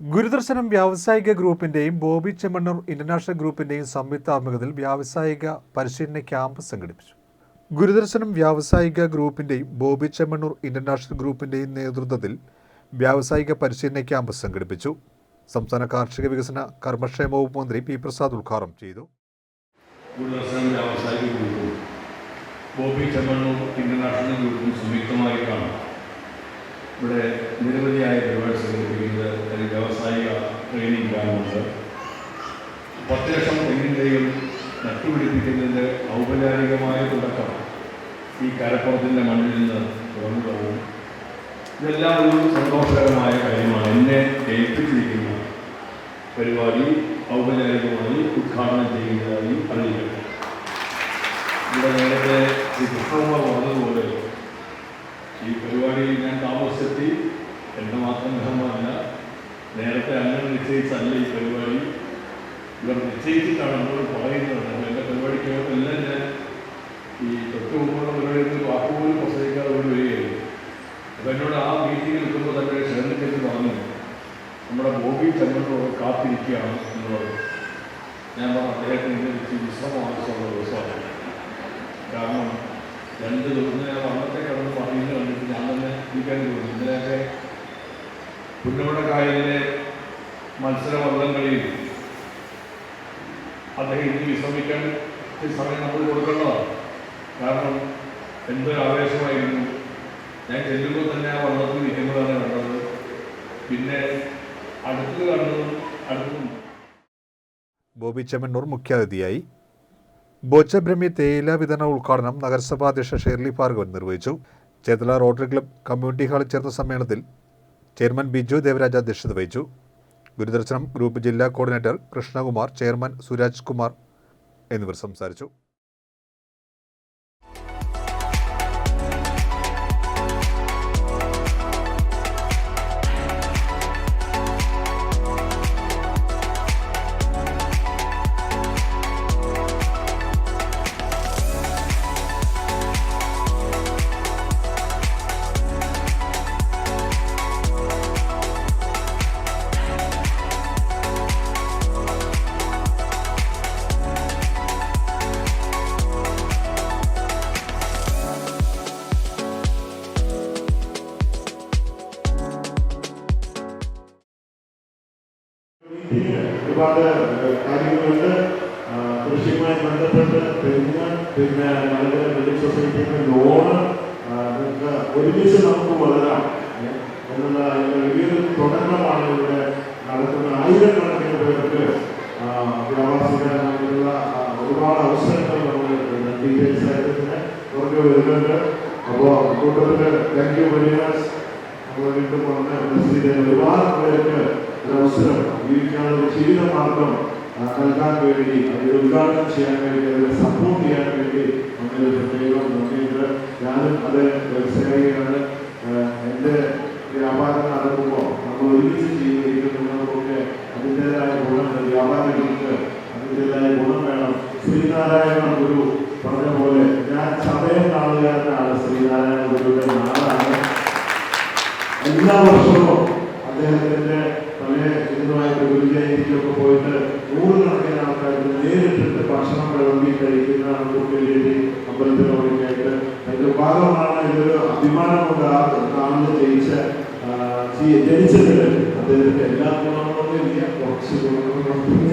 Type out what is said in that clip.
ഗുരുദർശനം വ്യാവസായിക ഗ്രൂപ്പിന്റെയും ബോബി ചെമ്മണ്ണൂർ ഇന്റർനാഷണൽ ഗ്രൂപ്പിന്റെയും സംയുക്താത്മകത്തിൽ വ്യാവസായിക പരിശീലന ക്യാമ്പ് സംഘടിപ്പിച്ചു. ഗുരുദർശനം വ്യാവസായിക ഗ്രൂപ്പിന്റെയും ബോബി ചെമ്മണ്ണൂർ ഇന്റർനാഷണൽ ഗ്രൂപ്പിന്റെയും നേതൃത്വത്തിൽ വ്യാവസായിക പരിശീലന ക്യാമ്പ് സംഘടിപ്പിച്ചു. സംസ്ഥാന കാർഷിക വികസന കർമ്മക്ഷേമ വകുപ്പ് മന്ത്രി പി പ്രസാദ് ഉദ്ഘാടനം ചെയ്തു. ബോബി ഇന്റർനാഷണൽ ഗ്രൂപ്പും സംയുക്തമായിട്ടാണ് ഇവിടെ നിരവധിയായ പരിപാടി സംഘടിപ്പിക്കുന്നത് അതിൽ വ്യാവസായിക ട്രെയിനിങ് ഗ്രാമുണ്ട് പത്ത് ലക്ഷം തെങ്ങിന്റെയും നട്ടുപിടിപ്പിക്കുന്നതിന്റെ ഔപചാരികമായ തുടക്കം ഈ കരപ്പുറത്തിന്റെ മണ്ണിൽ നിന്ന് തുറന്നു പോകും. ഇതെല്ലാം ഒരു സന്തോഷകരമായ കാര്യമാണ്. എന്നെ ഏൽപ്പിച്ചിരിക്കുന്ന പരിപാടി ഔപചാരികമായി ഉദ്ഘാടനം ചെയ്യുന്നതായി അറിയിക്കട്ടെ ഇവിടെ നേരത്തെ ഈ പുസ്തകങ്ങൾ പറഞ്ഞതുപോലെ ഈ പരിപാടിയിൽ ഞാൻ താമസിച്ചെത്തി എന്നെ മാത്രം ഗ്രഹമല്ല നേരത്തെ അങ്ങനെ നിശ്ചയിച്ചല്ല ഈ പരിപാടി. ഇവർ നിശ്ചയിച്ചിട്ടാണ് എന്നോട് പറയുന്നത്. എന്റെ എന്റെ പരിപാടിക്കകത്തെല്ലാം ഞാൻ ഈ തൊട്ട് മുമ്പുള്ള പരിപാടിയിൽ വാക്കുപോലും പ്രസംഗിക്കാതെ ഒരു വരികയായിരുന്നു. അപ്പം എന്നോട് ആ മീറ്റിംഗിൽ നിൽക്കുമ്പോൾ തന്നെ ക്ഷണിച്ചിട്ട് പറഞ്ഞു. നമ്മുടെ ബോബി ചെമ്മണ്ണൂർ കാത്തിരിക്കുകയാണ് എന്നുള്ളത് ഞാൻ പറഞ്ഞു അദ്ദേഹത്തിന് ഇന്ന് വെച്ച് വിശ്രമം ആവശ്യമുള്ള ദിവസമാണ്. കാരണം രണ്ട് ദിവസം ഞാൻ അന്നത്തെ കിടന്ന് പറയുന്നത് കണ്ടിട്ട് ഞാൻ തന്നെ ഇരിക്കാൻ തോന്നി ഇന്നലെയൊക്കെ പുന്നമടക്കായലിലെ മത്സര വള്ളംകളിയിൽ അദ്ദേഹം ഇന്ന് വിശ്രമിക്കാൻ സമയം നമ്മൾ കൊടുക്കേണ്ടതാണ് കാരണം എന്തൊരു ആവേശമായിരുന്നു. ഞാൻ ചെല്ലുമ്പോൾ തന്നെ ആ വള്ളത്തിൽ നിൽക്കുമ്പോഴാണ് കണ്ടത്. പിന്നെ അടുത്ത് കണ്ടതും അടുത്തും ബോബി ചെമ്മണ്ണൂർ മുഖ്യാതിഥിയായി. ബോച്ചബ്രഹ്മി തേയില വിതരണ ഉദ്ഘാടനം നഗരസഭാ അധ്യക്ഷ ഷേർലി ഭാർഗവൻ നിർവഹിച്ചു. ചേതല റോട്ടറി ക്ലബ് കമ്മ്യൂണിറ്റി ഹാളിൽ ചേർന്ന സമ്മേളനത്തിൽ ചെയർമാൻ ബിജു ദേവരാജ അധ്യക്ഷത വഹിച്ചു. ഗുരുദർശനം ഗ്രൂപ്പ് ജില്ലാ കോർഡിനേറ്റർ കൃഷ്ണകുമാർ ചെയർമാൻ സുരാജ് കുമാർ എന്നിവർ സംസാരിച്ചു. ഇതിന് ഒരുപാട് കാര്യങ്ങളുണ്ട്. കൃഷിയുമായി ബന്ധപ്പെട്ട് തെങ്ങ് പിന്നെ മലങ്കര ബിൽഡിംഗ് സൊസൈറ്റിയുടെ ലോണ് നിങ്ങൾക്ക് ഒരുമിച്ച് നമുക്ക് വളരാം എന്നുള്ള വലിയൊരു തുടക്കമാണ് ഇവിടെ നടക്കുന്ന ആയിരക്കണക്കിന് പേർക്ക് ആ, ഒരുപാട് അവസരങ്ങൾ നമ്മൾ ഡീറ്റെയിൽസ് ആയിട്ട് തന്നെ പുറകെ വരുന്നുണ്ട്. അപ്പോൾ കൂട്ടത്തിൽ താങ്ക് യു വെരി മച്ച് നമ്മൾ വീണ്ടും പറഞ്ഞ ഒരുപാട് പേർക്ക് ജീവിക്കാനുള്ള ഒരു ജീവിത മാർഗം ആ, നൽകാൻ വേണ്ടി അതിൽ ഉദ്ഘാടനം ചെയ്യാൻ വേണ്ടി അതിനെ സപ്പോർട്ട് ചെയ്യാൻ വേണ്ടി അങ്ങനെ പ്രത്യേകം നന്ദിയുണ്ട് ഞാനും അത് വ്യവസായികമാണ് ആ, എന്റെ വ്യാപാരം നടക്കുമ്പോൾ നമ്മൾ ഒരുമിച്ച് ജീവിക്കുന്നവർക്കൊക്കെ അതിന്റെതായ ഗുണം വ്യാപാരികൾക്ക് അതിന്റെതായ ഗുണം വേണം. ശ്രീനാരായണ ഗുരു പറഞ്ഞ പോലെ ഞാൻ സമയം കാണുകയാണ് ശ്രീനാരായണ ഗുരുവിന്റെ നാടാണ്. എല്ലാ വർഷവും അദ്ദേഹത്തിന്റെ പല ഒരു ഗുരുജയന്തിക്കൊക്കെ പോയിട്ട് നൂറുകണക്കിന് ആൾക്കാർ നേരിട്ടിട്ട് ഭക്ഷണം വിളമ്പി കഴിക്കുന്ന കുട്ടികളുടെ അമ്പലത്തിനോടൊക്കെ ആയിട്ട് അതിന്റെ ഭാഗമാണ് ഇതൊരു അഭിമാനം കൊണ്ട് ആ കാണുന്ന ജയിച്ച ജനിച്ചതിൽ അദ്ദേഹത്തിന്റെ എല്ലാ ഗുണങ്ങളൊന്നും ഇല്ല കുറച്ച് ഗുണങ്ങളുണ്ടല്ലോ